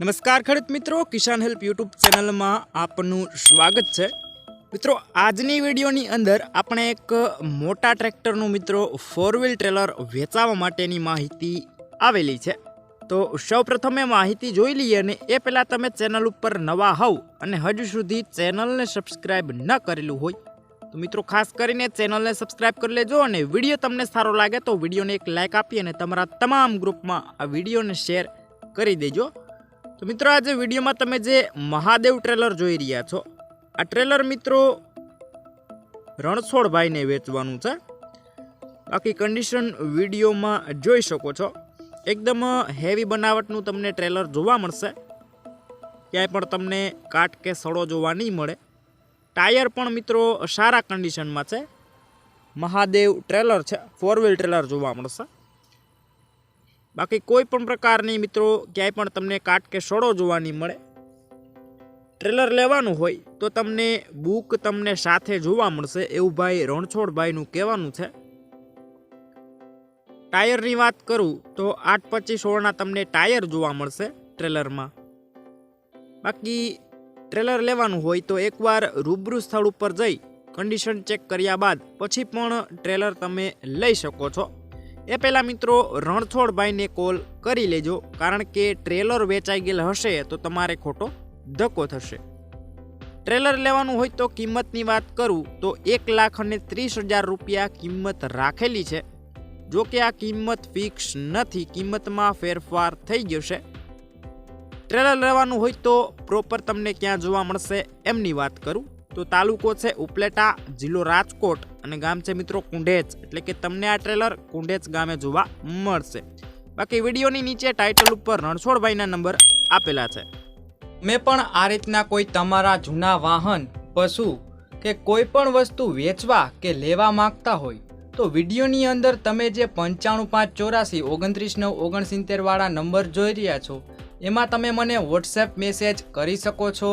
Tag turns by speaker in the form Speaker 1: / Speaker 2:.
Speaker 1: નમસ્કાર ખેડૂત મિત્રો, કિસાન હેલ્પ યુટ્યુબ ચેનલમાં આપનું સ્વાગત છે. મિત્રો, આજની વિડીયોની અંદર આપણે એક મોટા ટ્રેક્ટરનું મિત્રો ફોર વ્હીલ ટ્રેલર વેચાવા માટેની માહિતી આવેલી છે. તો સૌપ્રથમ એ માહિતી જોઈ લઈએ અને એ પહેલાં તમે ચેનલ ઉપર નવા હોવ અને હજુ સુધી ચેનલને સબસ્ક્રાઈબ ન કરેલું હોય, તો મિત્રો ખાસ કરીને ચેનલને સબસ્ક્રાઈબ કરી લેજો અને વીડિયો તમને સારો લાગે તો વિડીયોને એક લાઇક આપી અને તમારા તમામ ગ્રુપમાં આ વિડીયોને શેર કરી દેજો. તો મિત્રો આજે વિડીયોમાં તમે જે મહાદેવ ટ્રેલર જોઈ રહ્યા છો, આ ટ્રેલર મિત્રો રણછોડભાઈને વેચવાનું છે. બાકી કન્ડિશન વિડીયોમાં જોઈ શકો છો. એકદમ હેવી બનાવટનું તમને ટ્રેલર જોવા મળશે. ક્યાંય પણ તમને કાટ કે સડો જોવા નહીં મળે. ટાયર પણ મિત્રો સારા કન્ડિશનમાં છે. મહાદેવ ટ્રેલર છે ફોર વ્હીલ ટ્રેલર જોવા મળશે. બાકી કોઈ પણ પ્રકારની મિત્રો ક્યાંય પણ તમને કાટ કે સડો જોવા નહીં મળે. ટ્રેલર લેવાનું હોય તો તમને બુક તમને સાથે જોવા મળશે એવું ભાઈ રણછોડભાઈનું કહેવાનું છે. ટાયરની વાત કરું તો આઠ પચીસ સોળના તમને ટાયર જોવા મળશે ટ્રેલરમાં. બાકી ટ્રેલર લેવાનું હોય તો એકવાર રૂબરૂ સ્થળ ઉપર જઈ કન્ડિશન ચેક કર્યા બાદ પછી પણ ટ્રેલર તમે લઈ શકો છો. એ પહેલાં મિત્રો, રણછોડભાઈને કોલ કરી લેજો, કારણ કે ટ્રેલર વેચાઈ ગયેલ હશે તો તમારે ખોટો ધક્કો થશે. ટ્રેલર લેવાનું હોય તો કિંમતની વાત કરું, તો એક લાખ અને ત્રીસ હજાર રૂપિયા કિંમત રાખેલી છે. જો કે આ કિંમત ફિક્સ નથી, કિંમતમાં ફેરફાર થઈ જશે ટ્રેલર લેવાનું હોય તો પ્રોપર તમને ક્યાં જોવા મળશે, એમની વાત કરું. તો તાલુકો છે ઉપલેટા, જિલ્લો રાજકોટ અને ગામ છે મિત્રો કુંઢેજ એટલે કે તમને આ ટ્રેલર કુંઢેજ ગામે જોવા મળશે. બાકી વિડીયોની નીચે ટાઇટલ ઉપર રણછોડભાઈના નંબર આપેલા છે.
Speaker 2: મેં પણ આ રીતના કોઈ તમારા જૂના વાહન, પશુ કે કોઈ પણ વસ્તુ વેચવા કે લેવા માંગતા હોય, તો વિડીયોની અંદર તમે જે પંચાણું પાંચ ચોરાસી ઓગણત્રીસ નવ ઓગણસિત્તેરવાળા નંબર જોઈ રહ્યા છો, એમાં તમે મને વોટ્સએપ મેસેજ કરી શકો છો.